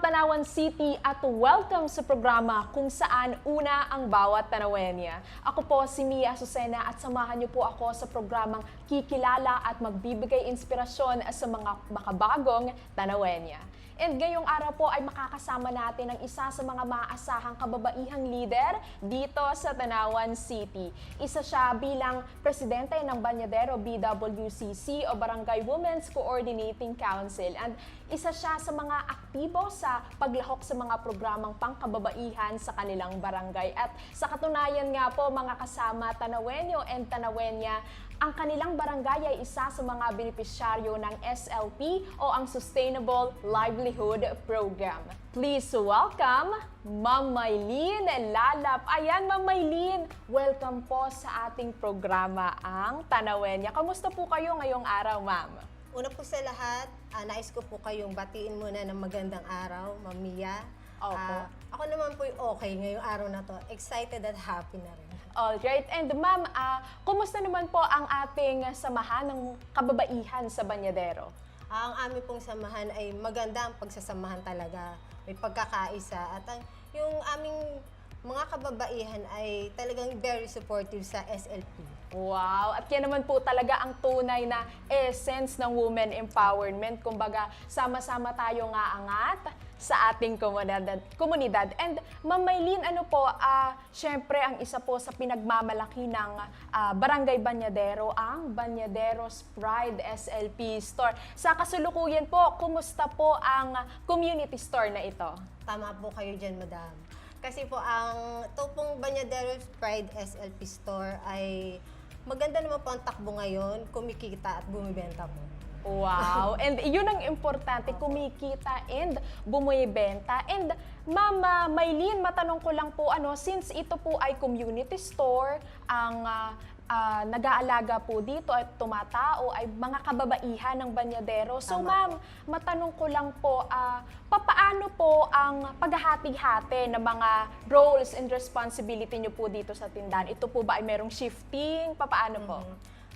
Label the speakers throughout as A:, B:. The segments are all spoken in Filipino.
A: Tanawan City at welcome sa programa kung saan una ang bawat Tanawenya. Ako po si Mia Azucena at samahan niyo po ako sa programang kikilala at magbibigay inspirasyon sa mga makabagong Tanawenya. And ngayong araw po ay makakasama natin ang isa sa mga maaasahang kababaihang leader dito sa Tanawan City. Isa siya bilang presidente ng Banyadero BWCC o Barangay Women's Coordinating Council. And isa siya sa mga aktibo sa paglahok sa mga programang pangkababaihan sa kanilang barangay. At sa katunayan nga po mga kasama Tanawenyo and Tanawenya, ang kanilang barangay ay isa sa mga benepisyaryo ng SLP o ang Sustainable Livelihood Program. Please welcome Ma'am Maylene Lalap. Ayan, Ma'am Maylene, welcome po sa ating programa, ang Tanawenya. Kamusta po kayo ngayong araw, Ma'am?
B: Una po sa lahat, ah, nais ko po kayong batiin muna ng magandang araw, Mamiya.
A: Opo.
B: ako naman po okay ngayong araw na to. Excited at happy na rin.
A: Alright, and ma'am, ah, kumusta naman po ang ating samahan ng kababaihan sa Banyadero?
B: Ang aming pong samahan ay maganda ang pagsasamahan talaga. May pagkakaisa at ang, yung aming mga kababaihan ay talagang very supportive sa SLP.
A: Wow! At yan naman po talaga ang tunay na essence ng women empowerment. Kumbaga, sama-sama tayo nga angat sa ating komunidad. komunidad. And Ma'am Maylene, ano po, ah, syempre ang isa po sa pinagmamalaki ng ah, Barangay Banyadero, ang Banyaderos Pride SLP Store. Sa kasulukuyan po, kumusta po ang community store na ito?
B: Tama po kayo dyan, madam. Kasi po, ang ito pong Banyaderos Pride SLP Store ay maganda naman po ang takbo ngayon, kumikita at bumibenta po.
A: Wow! And yun ang importante, kumikita and bumibenta. And Mama Maylene, matanong ko lang po, ano, since ito po ay community store, ang ah, ah, nag-aalaga po dito at tumatao ay mga kababaihan ng Banyadero. So
B: Tama
A: ma'am, matanong ko lang po, ah, papaano po ang paghahati-hati ng mga roles and responsibility niyo po dito sa tindahan? Ito po ba ay merong shifting? Papaano po?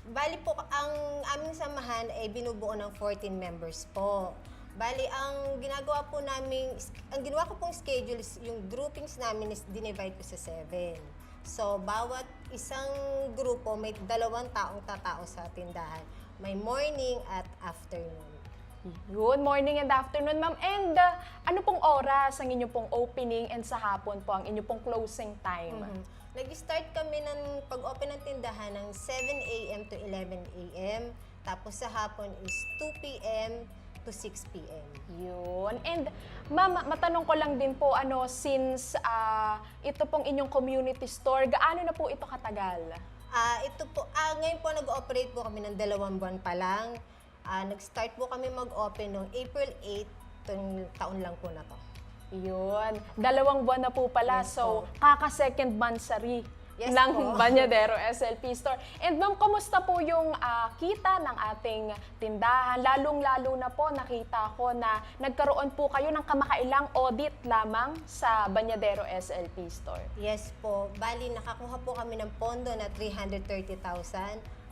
B: Bali po, ang aming samahan ay binubuo ng 14 members po. Bali, ang ginagawa po namin, ang ginawa ko pong schedule is yung groupings namin is dinivide ko sa 7. So, bawat isang grupo may dalawang taong tatao sa tindahan. May morning at afternoon.
A: Good morning and afternoon, ma'am. And uh, ano pong oras ang inyong pong opening and sa hapon po ang inyong pong closing time?
B: Mhm. Nag-start kami ng pag-open ng tindahan ng 7 a.m. to 11 a.m. Tapos sa hapon is 2 p.m. to 6 p.m.
A: Yun. And ma'am, matanong ko lang din po, ano, since ah, ito pong inyong community store, gaano na po ito katagal?
B: Ah, ito po, ah, ngayon po nag-operate po kami ng dalawang buwan pa lang. Ah, nag-start po kami mag-open noong April 8, itong taon lang po na to.
A: Yun. Dalawang buwan na po pala.
B: Yes
A: so, kaka-second monthsary
B: Yes
A: ng
B: po.
A: Banyadero SLP Store. And ma'am, kumusta po yung ah, kita ng ating tindahan? Lalong-lalo na po nakita ko na nagkaroon po kayo ng kamakailang audit lamang sa Banyadero SLP Store.
B: Yes po, bali nakakuha po kami ng pondo na 330,000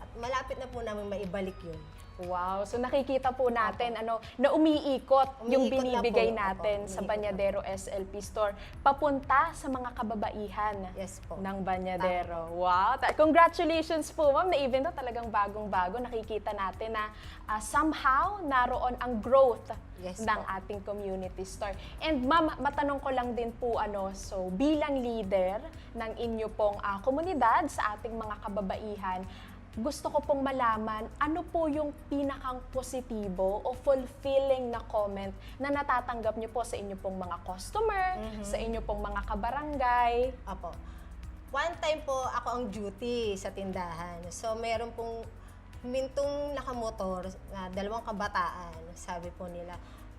B: at malapit na po namin maibalik yun.
A: Wow. So nakikita po natin ano na umiikot, yung
B: Umiikot na
A: binibigay
B: po.
A: natin
B: Opo,
A: sa
B: na
A: Banyadero SLP Store papunta sa mga kababaihan
B: Yes po.
A: ng Banyadero. Wow. Congratulations po ma'am na even though talagang bagong-bago nakikita natin na ah, somehow naroon ang growth
B: Yes
A: ng
B: po.
A: ating community store. And ma'am, matanong ko lang din po ano, so bilang leader ng inyo pong ah, komunidad sa ating mga kababaihan, gusto ko pong malaman ano po yung pinakang positibo o fulfilling na comment na natatanggap niyo po sa inyo pong mga customer,
B: Mm-hmm.
A: sa inyo pong mga kabarangay.
B: Apo. One time po ako ang duty sa tindahan. So meron pong mintong nakamotor na dalawang kabataan. Sabi po nila,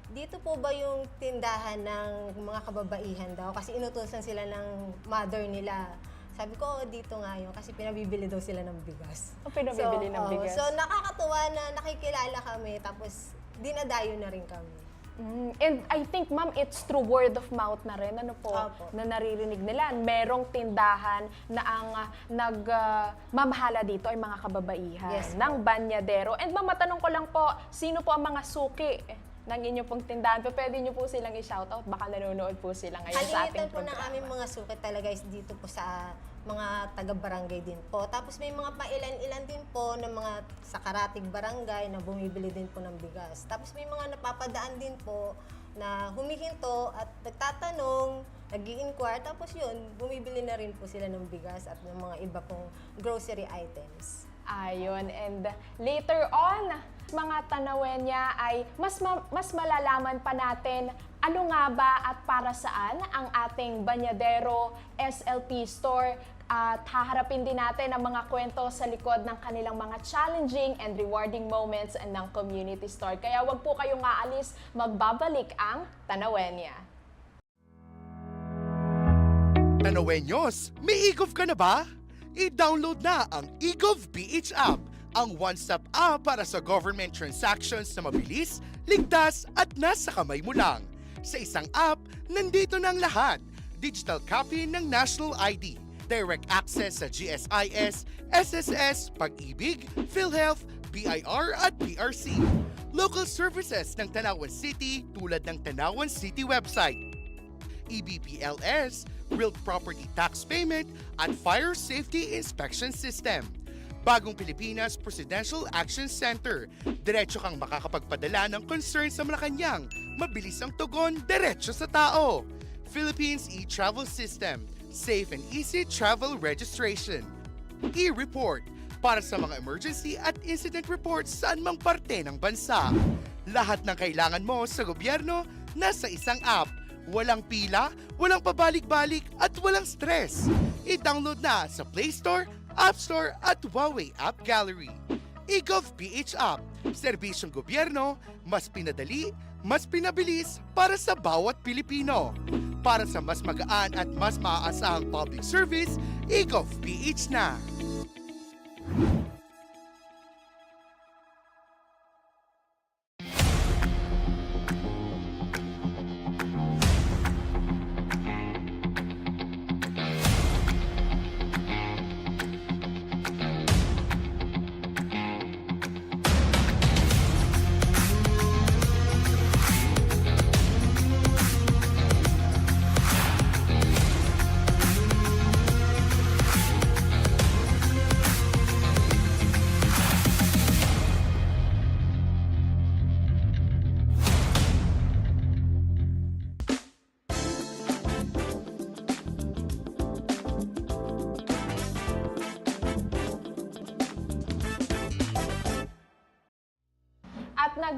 B: dito po ba yung tindahan ng mga kababaihan daw? Kasi inutusan sila ng mother nila. Sabi ko, "Oo, dito nga yun. Kasi pinabibili daw sila ng bigas.
A: O pinabibili ng
B: oo,
A: bigas.
B: So nakakatuwa na nakikilala kami. Tapos dinadayo na rin kami.
A: Mm, and I think, ma'am, it's through word of mouth na rin, ano po,
B: Opo.
A: na naririnig nila. Merong tindahan na ang ah, nag mamahala dito ay mga kababaihan
B: Yes po.
A: ng Banyadero. And ma'am, matanong ko lang po, sino po ang mga suki ng inyo pong tindahan. Pero pwede nyo po silang i-shoutout. Baka nanonood po sila ngayon sa ating
B: po ng
A: programa.
B: aming mga suki talaga is dito po sa mga taga-barangay din po. Tapos may mga pailan-ilan din po ng mga sa karatig barangay na bumibili din po ng bigas. Tapos may mga napapadaan din po na humihinto at nagtatanong, nag inquire tapos yun, bumibili na rin po sila ng bigas at ng mga iba pong grocery items.
A: Ayun, and later on, mga tanawenya ay mas ma- mas malalaman pa natin ano nga ba at para saan ang ating Banyadero SLP store at haharapin din natin ang mga kwento sa likod ng kanilang mga challenging and rewarding moments ng community store. Kaya wag po kayong aalis, magbabalik ang Tanawenya.
C: Tanawenyos, may EGOV ka na ba? I-download na ang EGOV PH app, ang one-stop app para sa government transactions na mabilis, ligtas at nasa kamay mo lang. Sa isang app, nandito na ang lahat. Digital copy ng national ID, direct access sa GSIS, SSS, Pag-ibig, PhilHealth, BIR at PRC. Local services ng Tanawan City tulad ng Tanawan City website, EBPLS, Real Property Tax Payment, at Fire Safety Inspection System. Bagong Pilipinas Presidential Action Center. Diretso kang makakapagpadala ng concern sa Malacanang. Mabilis ang tugon, diretso sa tao. Philippines e-travel system. Safe and easy travel registration. E-report para sa mga emergency at incident reports saan mang parte ng bansa. Lahat ng kailangan mo sa gobyerno nasa isang app. Walang pila, walang pabalik-balik at walang stress. I-download na sa Play Store, App Store at Huawei App Gallery. eGov PH App, serbisyong gobyerno, mas pinadali, mas pinabilis para sa bawat Pilipino. Para sa mas magaan at mas maaasahang public service, eGov PH na.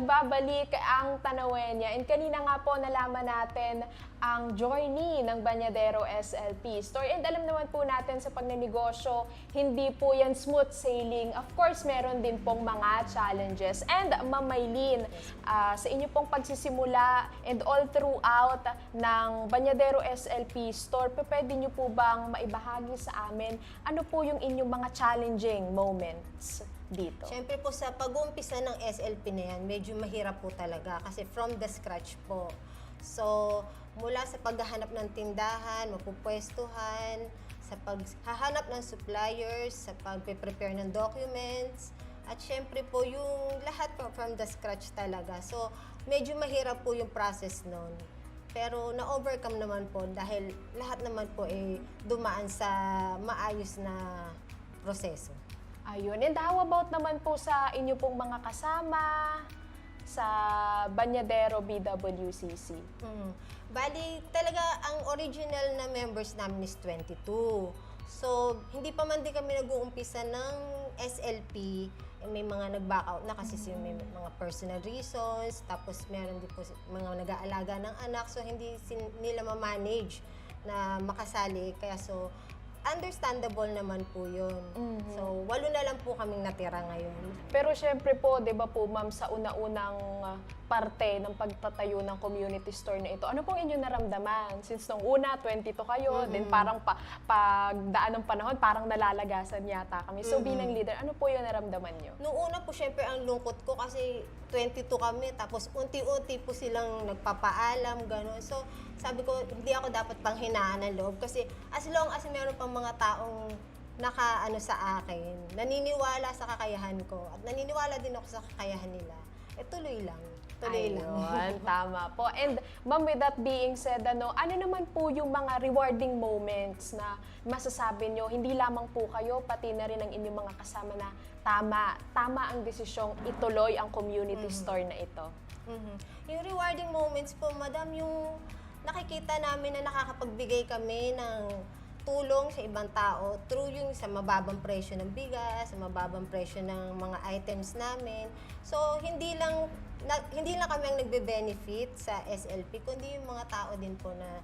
A: Nagbabalik ang Tanawenya. And kanina nga po nalaman natin ang journey ng Banyadero SLP store. And alam naman po natin sa pagnenegosyo, hindi po yan smooth sailing. Of course, meron din pong mga challenges. And Mamaylin, ah, sa inyo pong pagsisimula and all throughout ng Banyadero SLP store, pwede nyo po bang maibahagi sa amin ano po yung inyong mga challenging moments dito?
B: Siyempre po sa pag-uumpisa ng SLP na yan, medyo mahirap po talaga kasi from the scratch po. So, mula sa paghahanap ng tindahan, mapupwestuhan, sa paghahanap ng suppliers, sa pag-prepare ng documents, at syempre po yung lahat po from the scratch talaga. So, medyo mahirap po yung process nun. Pero na-overcome naman po dahil lahat naman po eh dumaan sa maayos na proseso.
A: Ayun. And how about naman po sa inyo pong mga kasama sa Banyadero BWCC?
B: Mm. Bali, talaga ang original na members namin is 22. So, hindi pa man din kami nag-uumpisa ng SLP. Eh, May mga nag-back out na kasi sila may mga personal reasons. Tapos meron din po mga nag-aalaga ng anak. So, hindi nila ma-manage na makasali. Kaya so, understandable naman po yun. So, walo na lang po kaming natira ngayon.
A: Pero syempre po, 'di ba po ma'am, sa una-unang ah, parte ng pagtatayo ng community store na ito, ano pong inyo naramdaman? Since nung una, 22 kayo, then parang pa, pagdaan ng panahon, parang nalalagasan yata kami. So bilang leader, ano po yung naramdaman nyo?
B: Nung una po, syempre, ang lungkot ko kasi 22 kami, tapos unti-unti po silang nagpapaalam, gano'n. So, sabi ko, hindi ako dapat panghinaan ng loob kasi as long as meron pang mga taong naka ano sa akin, naniniwala sa kakayahan ko at naniniwala din ako sa kakayahan nila, eh tuloy lang. tuloy lang.
A: Ayun, tama po. And ma'am, with that being said, ano, ano naman po yung mga rewarding moments na masasabi nyo, hindi lamang po kayo, pati na rin ang inyong mga kasama na tama, tama ang desisyong ituloy ang community store na ito.
B: Mhm. Yung rewarding moments po, madam, yung nakikita namin na nakakapagbigay kami ng tulong sa ibang tao through yung sa mababang presyo ng bigas, sa mababang presyo ng mga items namin. So, hindi lang na, hindi lang kami ang nagbe-benefit sa SLP, kundi yung mga tao din po na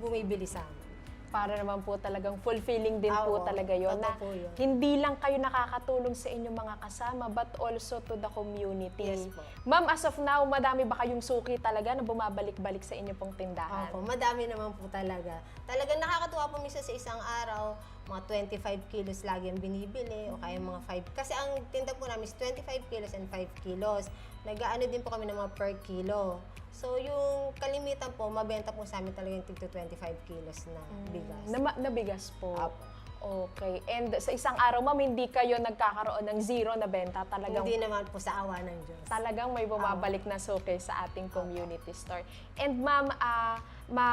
B: bumibili sa amin.
A: Para naman po talagang fulfilling din po
B: Oo,
A: talaga yon na
B: po yun.
A: hindi lang kayo nakakatulong sa inyong mga kasama but also to the community.
B: Yes po.
A: Ma'am, as of now, madami ba kayong suki talaga na bumabalik-balik sa inyo pong tindahan?
B: Opo, madami naman po talaga. Talagang nakakatuwa po minsan sa isang araw, mga 25 kilos lagi ang binibili o kaya mga 5. Kasi ang tinda po namin is 25 kilos and 5 kilos. Nag-ano din po kami ng mga per kilo. So, yung kalimitan po, mabenta po sa amin talaga yung tig to 25 kilos na bigas.
A: Na, na bigas po.
B: Apo.
A: Okay. And sa isang araw, ma'am, hindi kayo nagkakaroon ng zero na benta. Talagang
B: Hindi naman po sa awa ng Diyos.
A: talagang may bumabalik na suki sa ating community store. And ma'am, ah ma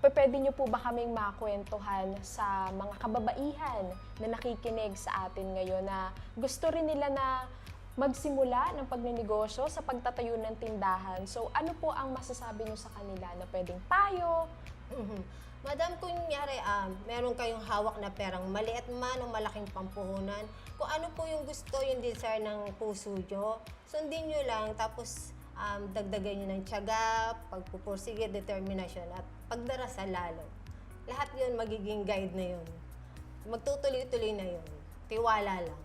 A: pwede niyo po ba kaming makwentuhan sa mga kababaihan na nakikinig sa atin ngayon na gusto rin nila na magsimula ng pagnenegosyo sa pagtatayo ng tindahan. So ano po ang masasabi niyo sa kanila na pwedeng payo?
B: Mhm. Madam, kunyari, um, meron kayong hawak na perang maliit man o malaking pampuhunan, kung ano po yung gusto, yung desire ng puso nyo, sundin nyo lang, tapos um, dagdagan nyo ng tiyaga, pagpupursige, determinasyon, at pagdarasal lalo. Lahat yun magiging guide na yun. Magtutuloy-tuloy na yun. Tiwala lang.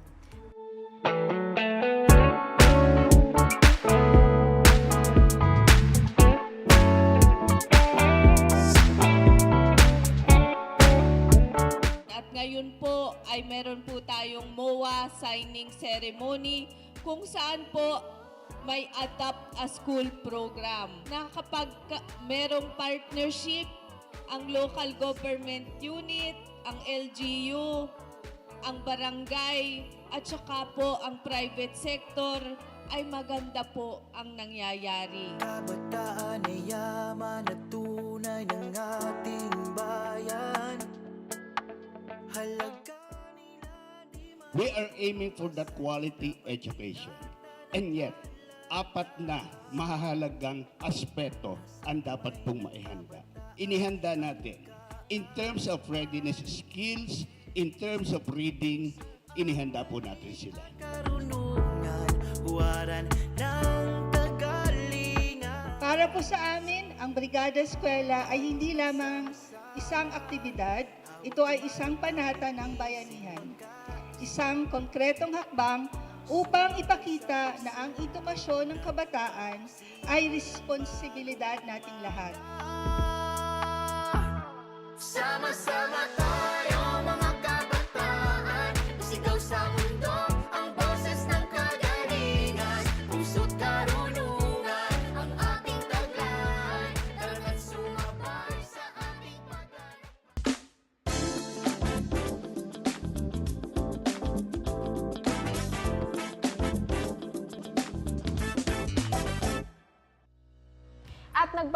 D: At ay meron po tayong MOA signing ceremony kung saan po may Adapt a School program na kapag ka- merong partnership ang local government unit, ang LGU, ang barangay, at saka po ang private sector ay maganda po ang nangyayari.
E: Kabataan ay at tunay ng ating bayan ma-
F: We are aiming for that quality education. And yet, apat na mahalagang aspeto ang dapat pong maihanda. Inihanda natin. In terms of readiness skills, in terms of reading, inihanda po natin sila.
G: Para po sa amin, ang Brigada Eskwela ay hindi lamang isang aktibidad, ito ay isang panata ng bayanihan. Isang konkretong hakbang upang ipakita na ang edukasyon ng kabataan ay responsibilidad nating lahat.
E: Sama-sama tayo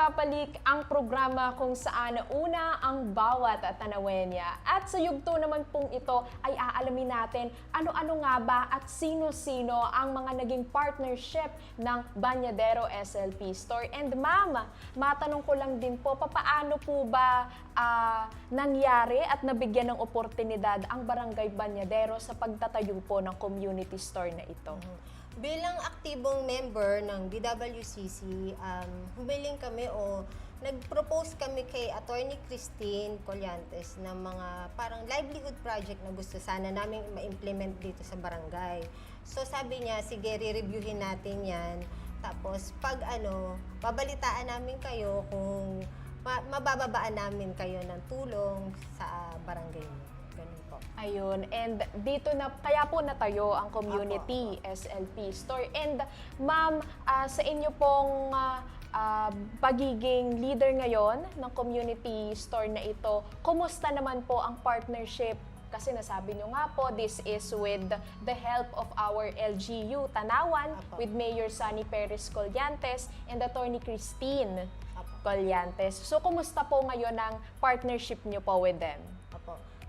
A: nagbabalik ang programa kung saan una ang bawat tanawenya. At sa yugto naman pong ito ay aalamin natin ano-ano nga ba at sino-sino ang mga naging partnership ng Banyadero SLP Store. And ma'am, matanong ko lang din po, papaano po ba ah, nangyari at nabigyan ng oportunidad ang Barangay Banyadero sa pagtatayo po ng community store na ito?
B: Bilang aktibong member ng BWCC, um, humiling kami o nag-propose kami kay Attorney Christine Collantes ng mga parang livelihood project na gusto sana namin ma-implement dito sa barangay. So sabi niya, sige, re-reviewin natin yan. Tapos pag ano, babalitaan namin kayo kung ma- mabababaan namin kayo ng tulong sa barangay niyo.
A: Ayun, and dito na, kaya po natayo ang community SLP store. And ma'am, ah, sa inyo pong ah, ah, pagiging leader ngayon ng community store na ito, kumusta naman po ang partnership Kasi nasabi nyo nga po, this is with the help of our LGU Tanawan
B: Apo.
A: with Mayor Sunny Perez Collantes and Attorney Christine
B: Apo.
A: Collantes. So, kumusta po ngayon ang partnership nyo po with them?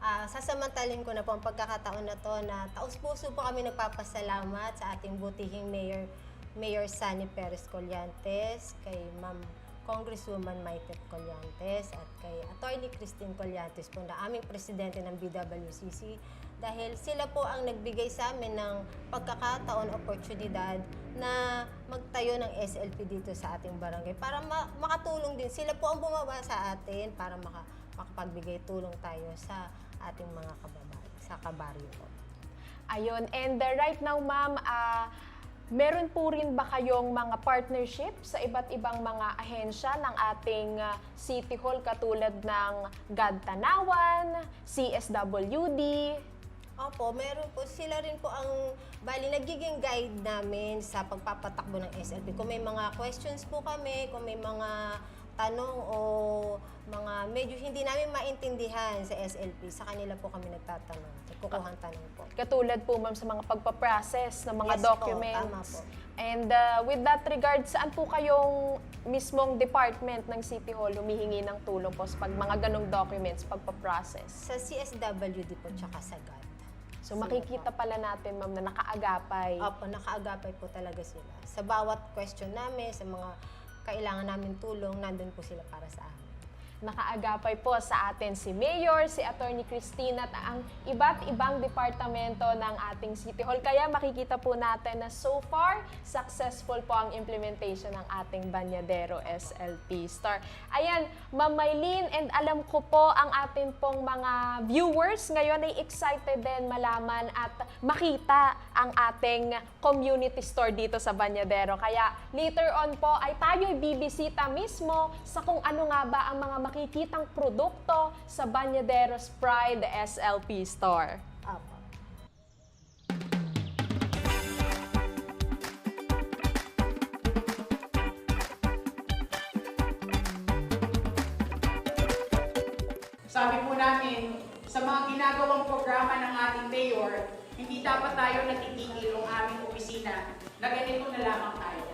B: Ah, sasamantalin ko na po ang pagkakataon na to na taus-puso po kami nagpapasalamat sa ating butihing Mayor Mayor Sunny Perez Collantes, kay Ma'am Congresswoman Maitet Collantes at kay Attorney Christine Collantes po na aming presidente ng BWCC dahil sila po ang nagbigay sa amin ng pagkakataon, oportunidad na magtayo ng SLP dito sa ating barangay para ma- makatulong din. Sila po ang bumaba sa atin para maka- makapagbigay tulong tayo sa ating mga kababayan, sa kabaryo po.
A: Ayun. And uh, right now, ma'am, ah, meron po rin ba kayong mga partnership sa iba't ibang mga ahensya ng ating ah, City Hall katulad ng God Tanawan, CSWD?
B: Opo, meron po. Sila rin po ang, bali, nagiging guide namin sa pagpapatakbo ng SLP. Kung may mga questions po kami, kung may mga tanong o mga medyo hindi namin maintindihan sa SLP, sa kanila po kami nagtatanong. Kukuhang tanong po.
A: Katulad po, ma'am, sa mga pagpaprocess ng mga
B: Yes po,
A: documents.
B: tama po.
A: And uh, with that regard, saan po kayong mismong department ng City Hall humihingi ng tulong po sa pag mga ganong documents, pagpaprocess?
B: Sa CSWD po, tsaka sa GAD.
A: So makikita pala natin, ma'am, na nakaagapay.
B: Opo, nakaagapay po talaga sila. Sa bawat question namin, sa mga kailangan namin tulong, nandun po sila para sa amin.
A: Nakaagapay po sa atin si Mayor, si Attorney Christine at ang iba't ibang departamento ng ating City Hall. Kaya makikita po natin na so far, successful po ang implementation ng ating Banyadero SLP Star. Ayan, Ma'am Maylene, and alam ko po ang ating pong mga viewers ngayon ay excited din malaman at makita ang ating community store dito sa Banyadero. Kaya later on po ay tayo'y bibisita mismo sa kung ano nga ba ang mga makikitang produkto sa Banyaderos Pride SLP Store.
H: Sabi po namin, sa mga ginagawang programa ng ating mayor, hindi dapat tayo natitigil ng aming opisina na ganito na lamang tayo.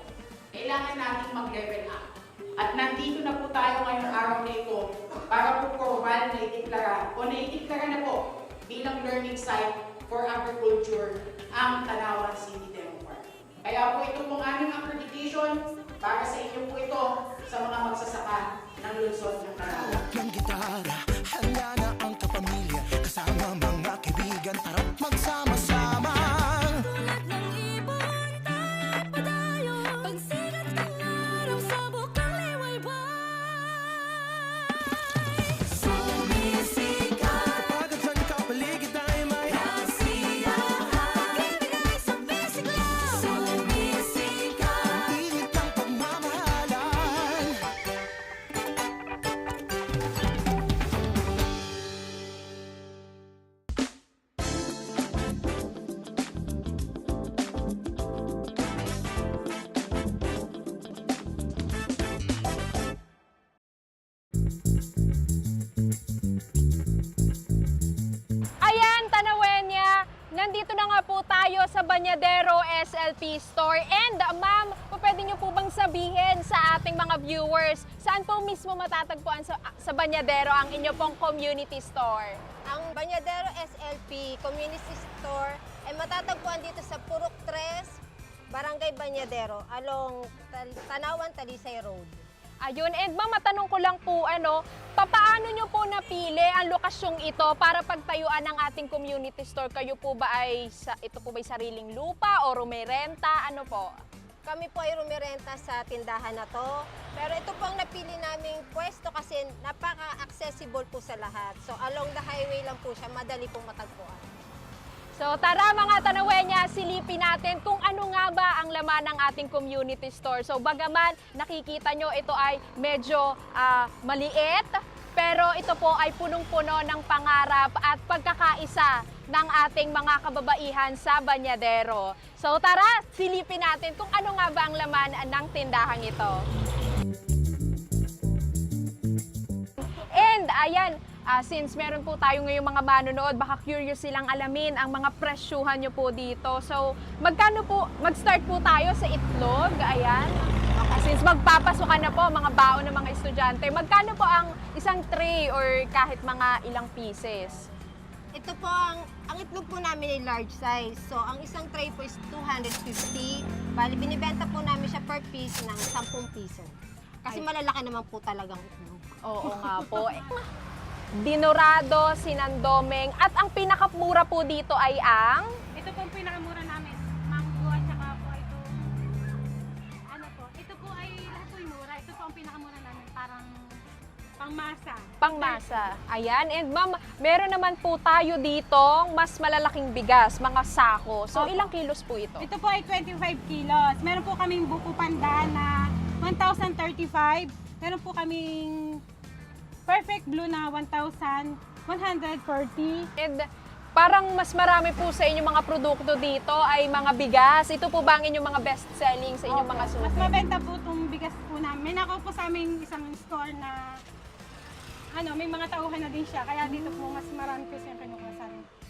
H: Kailangan natin mag-level up. At nandito na po tayo ngayong araw na ito para po formal na itiklara o naitiklara na po bilang learning site for agriculture ang Tanawan City Demo. Kaya po ito pong aming accreditation para sa inyo po ito sa mga magsasaka ng lungsod ng Tanawan.
A: Banyadero SLP Store. And ma'am, pwede niyo po bang sabihin sa ating mga viewers, saan po mismo matatagpuan sa, sa Banyadero ang inyo pong community store?
B: Ang Banyadero SLP Community Store ay matatagpuan dito sa Purok 3, Barangay Banyadero, along Tanawan, Talisay Road.
A: Ayun, and ma'am, matanong ko lang po, ano, papaano nyo po napili ang lokasyong ito para pagtayuan ng ating community store? Kayo po ba ay, sa, ito po ba sariling lupa o may renta? Ano po?
B: Kami po ay rumirenta sa tindahan na to. Pero ito po ang napili naming pwesto kasi napaka-accessible po sa lahat. So along the highway lang po siya, madali pong matagpuan.
A: So tara mga Tanawenya, silipin natin kung ano nga ba ang laman ng ating community store. So bagaman nakikita nyo ito ay medyo ah, maliit, pero ito po ay punong-puno ng pangarap at pagkakaisa ng ating mga kababaihan sa Banyadero. So tara, silipin natin kung ano nga ba ang laman ng tindahang ito. And ayan, ah, since meron po tayo ngayong mga manonood, baka curious silang alamin ang mga presyuhan nyo po dito. So, magkano po, mag-start po tayo sa itlog, ayan. Ah, Since magpapasukan na po mga baon ng mga estudyante, magkano po ang isang tray or kahit mga ilang pieces?
B: Ito po, ang, ang itlog po namin ay large size. So, ang isang tray po is 250. Bali, binibenta po namin siya per piece ng 10 piso. Kasi malalaki naman po talagang itlog.
A: Oo nga po. Dinorado, sinandomeng, at ang pinakamura po dito ay ang...
I: Ito po ang pinakamura namin. Mango at saka po ito. Ano po? Ito po ay lahat po mura. Ito po ang pinakamura namin. Parang pangmasa.
A: pangmasa. Ayan. And ma'am, meron naman po tayo dito mas malalaking bigas, mga sako. So,
I: Opo.
A: ilang kilos po ito?
I: Ito po ay 25 kilos. Meron po kaming buko panda na 1,035. Meron po kaming perfect blue na 1,140.
A: And parang mas marami po sa inyong mga produkto dito ay mga bigas. Ito po ba ang inyong mga best selling sa inyong mga
I: Mas
A: suki?
I: mabenta po itong bigas po namin. May nakaw po sa aming isang store na ano, may mga tauhan na din siya. Kaya dito po mas marami po siyang kinukuha.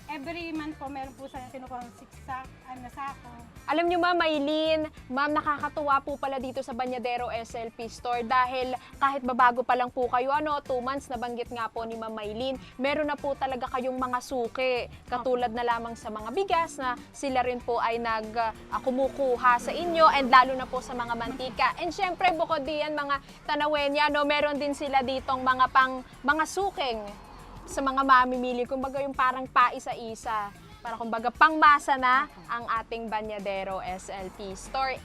I: Every month po meron po sa kinukuha 6 sack, ano, sako.
A: Alam nyo ma'am, Maylin, ma'am, nakakatuwa po pala dito sa Banyadero SLP store dahil kahit babago pa lang po kayo, ano, two months, nabanggit nga po ni Ma'am Maylin, meron na po talaga kayong mga suki. Katulad na lamang sa mga bigas na sila rin po ay nag ah, kumukuha sa inyo and lalo na po sa mga mantika. And syempre, bukod diyan mga tanawenya, no, meron din sila ditong mga pang mga suking sa mga mamimili. Kumbaga yung parang paisa-isa. Para kumbaga pangmasa na ang ating Banyadero SLP store.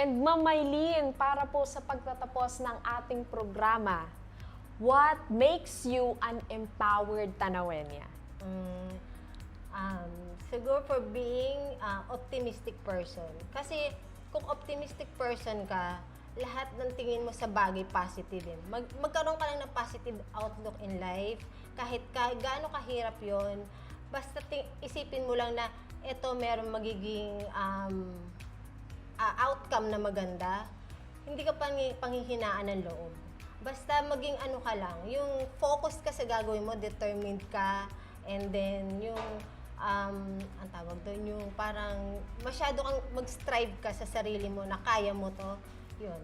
A: And Ma'am Maylene, para po sa pagtatapos ng ating programa, what makes you an empowered Tanawenya?
B: Mm, um, siguro for being uh, optimistic person. Kasi kung optimistic person ka, lahat ng tingin mo sa bagay positive din. Mag, magkaroon ka lang ng positive outlook in life. Kahit ka, gaano kahirap yon basta ting, isipin mo lang na ito meron magiging um, ah, outcome na maganda, hindi ka pangi, panghihinaan ng loob. Basta maging ano ka lang, yung focus ka sa gagawin mo, determined ka, and then yung, um, ang tawag doon, yung parang masyado kang mag-strive ka sa sarili mo na kaya mo to, yun.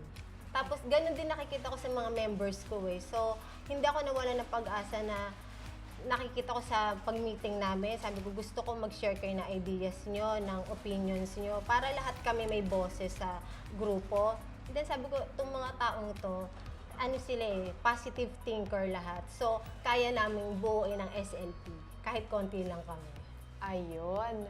B: Tapos ganun din nakikita ko sa mga members ko eh. So, hindi ako nawala ng pag-asa na nakikita ko sa pag-meeting namin, sabi ko gusto ko mag-share kayo ng ideas nyo, ng opinions nyo, para lahat kami may boses sa grupo. And then sabi ko, itong mga taong to, ano sila eh, positive thinker lahat. So, kaya naming buuin ang SLP, kahit konti lang kami.
A: Ayun.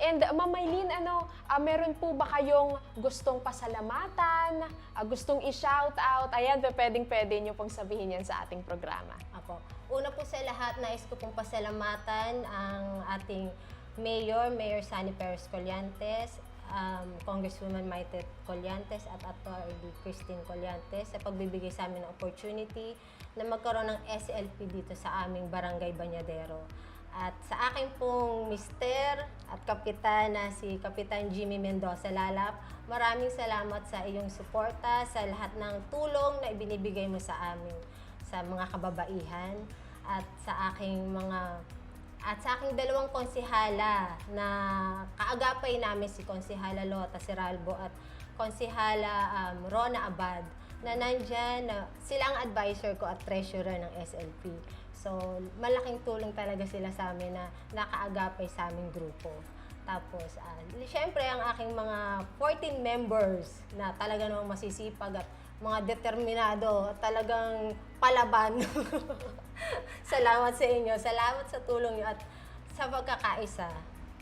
A: And Ma'am Maylene, ano, ah, meron po ba kayong gustong pasalamatan, ah, gustong i-shout out? Ayan, pwedeng pwede nyo pong sabihin yan sa ating programa.
B: Apo. Una po sa lahat, nais ko pong pasalamatan ang ating Mayor, Mayor Sani Perez Collantes, um, Congresswoman Maite Collantes at Attorney Christine Collantes sa pagbibigay sa amin ng opportunity na magkaroon ng SLP dito sa aming Barangay Banyadero. At sa akin pong mister at kapitan na si Kapitan Jimmy Mendoza Lalap, maraming salamat sa iyong suporta, sa lahat ng tulong na ibinibigay mo sa amin, sa mga kababaihan, at sa aking mga at sa aking dalawang konsihala na kaagapay namin si Konsihala Lota Seralbo at Konsihala um, Rona Abad na nandyan, na sila ang advisor ko at treasurer ng SLP. So, malaking tulong talaga sila sa amin na nakaagapay sa aming grupo. Tapos, uh, syempre, ang aking mga 14 members na talaga namang masisipag at mga determinado talagang palaban. Salamat sa inyo. Salamat sa tulong niyo at sa pagkakaisa.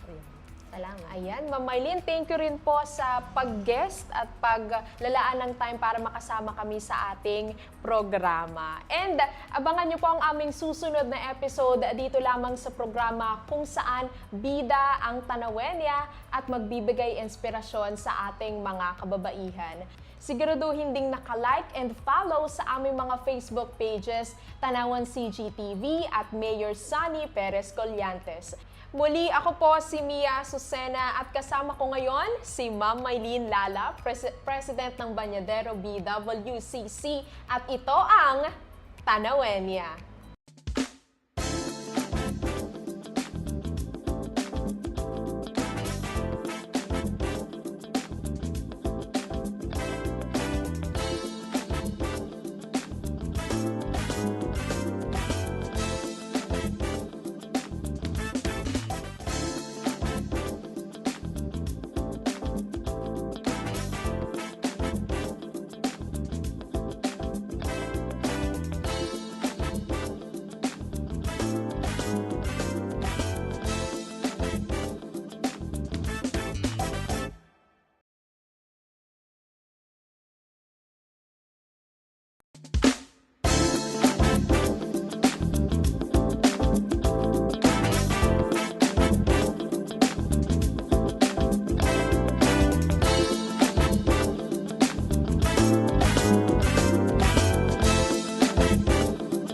B: Ayun. Salamat.
A: Ayan, Ma'am Maylene, thank you rin po sa pag-guest at paglalaan ng time para makasama kami sa ating programa. And abangan nyo po ang aming susunod na episode dito lamang sa programa kung saan bida ang tanawenya at magbibigay inspirasyon sa ating mga kababaihan. Siguraduhin ding naka-like and follow sa aming mga Facebook pages, Tanawan CGTV at Mayor Sunny Perez Collantes. Muli ako po si Mia Susena at kasama ko ngayon si Ma'am Maylene Lala, Pres- President ng Banyadero BWCC at ito ang Tanawenya.